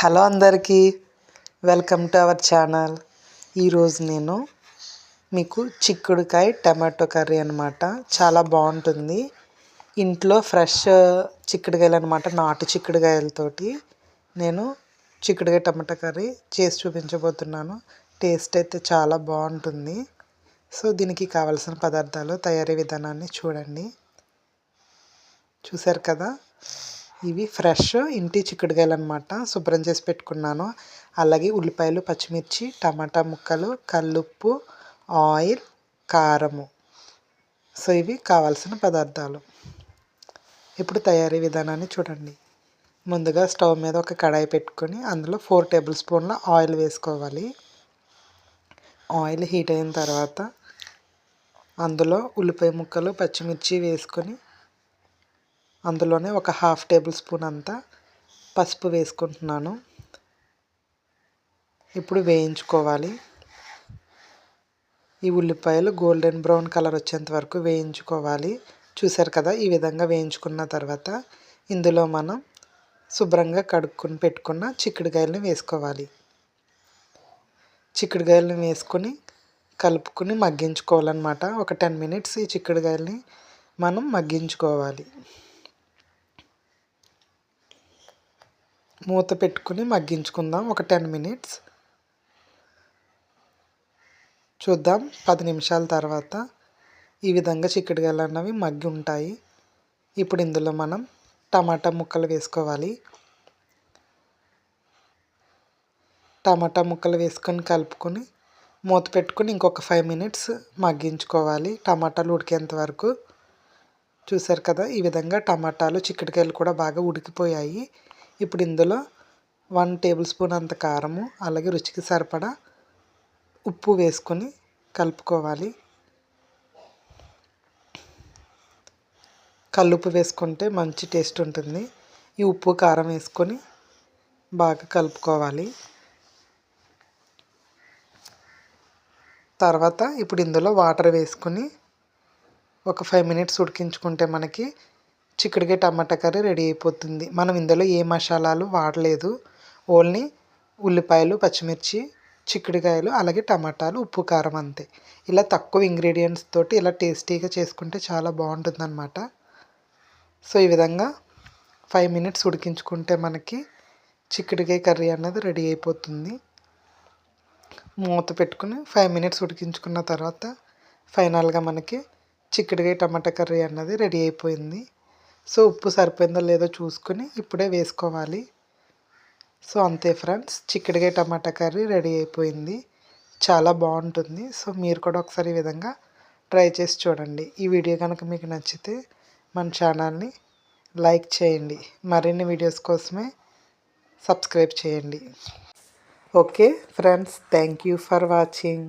Hello అందరికీ. Welcome to our channel. ఈరోజు నేను మీకు చిక్కుడుకాయ టమాటో కర్రీ అనమాట చాలా బాగుంటుంది. ఇంట్లో ఫ్రెష్ చిక్కుడుకాయలు అనమాట నాటు చిక్కుడుకాయలతోటి నేను చిక్కుడుకాయ టమాటో కర్రీ చేసి చూపించబోతున్నాను. టేస్ట్ అయితే చాలా బాగుంటుంది. సో దీనికి కావలసిన పదార్థాలు తయారీ విధానాన్ని చూడండి. చూసారు కదా? ఇవి ఫ్రెష్ ఇంటి చిక్కుడుకాయలు అనమాట శుభ్రం చేసి పెట్టుకున్నాను. అలాగే ఉల్లిపాయలు పచ్చిమిర్చి టమాటా ముక్కలు కల్లుప్పు ఆయిల్ కారము. సో ఇవి కావాల్సిన పదార్థాలు. ఇప్పుడు తయారీ విధానాన్ని చూడండి. ముందుగా స్టవ్ మీద ఒక కడాయి పెట్టుకొని అందులో ఫోర్ టేబుల్ స్పూన్ల ఆయిల్ వేసుకోవాలి. ఆయిల్ హీట్ అయిన తర్వాత అందులో ఉల్లిపాయ ముక్కలు పచ్చిమిర్చి వేసుకొని అందులోనే ఒక హాఫ్ టేబుల్ స్పూన్ అంతా పసుపు వేసుకుంటున్నాను. ఇప్పుడు వేయించుకోవాలి. ఈ ఉల్లిపాయలు గోల్డెన్ బ్రౌన్ కలర్ వచ్చేంత వరకు వేయించుకోవాలి. చూసారు కదా ఈ విధంగా వేయించుకున్న తర్వాత ఇందులో మనం శుభ్రంగా కడుక్కుని పెట్టుకున్న చిక్కుడుకాయలని వేసుకోవాలి. చిక్కుడుకాయలను వేసుకొని కలుపుకొని మగ్గించుకోవాలన్నమాట. ఒక టెన్ మినిట్స్ ఈ చిక్కుడుకాయలని మనం మగ్గించుకోవాలి. మూత పెట్టుకుని మగ్గించుకుందాం. ఒక టెన్ మినిట్స్. చూద్దాం. పది నిమిషాల తర్వాత ఈ విధంగా చిక్కుడుకాయలు అన్నవి మగ్గి ఉంటాయి. ఇప్పుడు ఇందులో మనం టమాటా ముక్కలు వేసుకోవాలి. టమాటా ముక్కలు వేసుకొని కలుపుకొని మూత పెట్టుకుని ఇంకొక ఫైవ్ మినిట్స్ మగ్గించుకోవాలి. టమాటాలు ఉడికేంత వరకు. చూసారు కదా ఈ విధంగా టమాటాలు చిక్కుడుకాయలు కూడా బాగా ఉడికిపోయాయి. ఇప్పుడు ఇందులో వన్ టేబుల్ స్పూన్ అంత కారము అలాగే రుచికి సరిపడా ఉప్పు వేసుకొని కలుపుకోవాలి. కల్లుప్పు వేసుకుంటే మంచి టేస్ట్ ఉంటుంది. ఈ ఉప్పు కారం వేసుకొని బాగా కలుపుకోవాలి. తర్వాత ఇప్పుడు ఇందులో వాటర్ వేసుకొని ఒక ఫైవ్ మినిట్స్ ఉడికించుకుంటే మనకి చిక్కుడుకాయ టమాటా కర్రీ రెడీ అయిపోతుంది. మనం ఇందులో ఏ మసాలాలు వాడలేదు. ఓన్లీ ఉల్లిపాయలు పచ్చిమిర్చి చిక్కుడుకాయలు అలాగే టమాటాలు ఉప్పు కారం అంతే. ఇలా తక్కువ ఇంగ్రీడియంట్స్ తోటి ఇలా టేస్టీగా చేసుకుంటే చాలా బాగుంటుంది అనమాట సో ఈ విధంగా ఫైవ్ మినిట్స్ ఉడికించుకుంటే మనకి చిక్కుడుకాయ కర్రీ అన్నది రెడీ అయిపోతుంది. మూత పెట్టుకుని ఫైవ్ మినిట్స్ ఉడికించుకున్న తర్వాత ఫైనల్గా మనకి చిక్కుడుకాయ టమాటా కర్రీ అన్నది రెడీ అయిపోయింది. సో ఉప్పు సరిపోయిందో లేదో చూసుకొని ఇప్పుడే వేసుకోవాలి. సో అంతే ఫ్రెండ్స్ చిక్కడికాయ టమాటా కర్రీ రెడీ అయిపోయింది. చాలా బాగుంటుంది. సో మీరు కూడా ఒకసారి ఈ విధంగా ట్రై చేసి చూడండి. ఈ వీడియో కనుక మీకు నచ్చితే మన ఛానల్ని లైక్ చేయండి. మరిన్ని వీడియోస్ కోసమే సబ్స్క్రైబ్ చేయండి. Okay friends thank you for watching.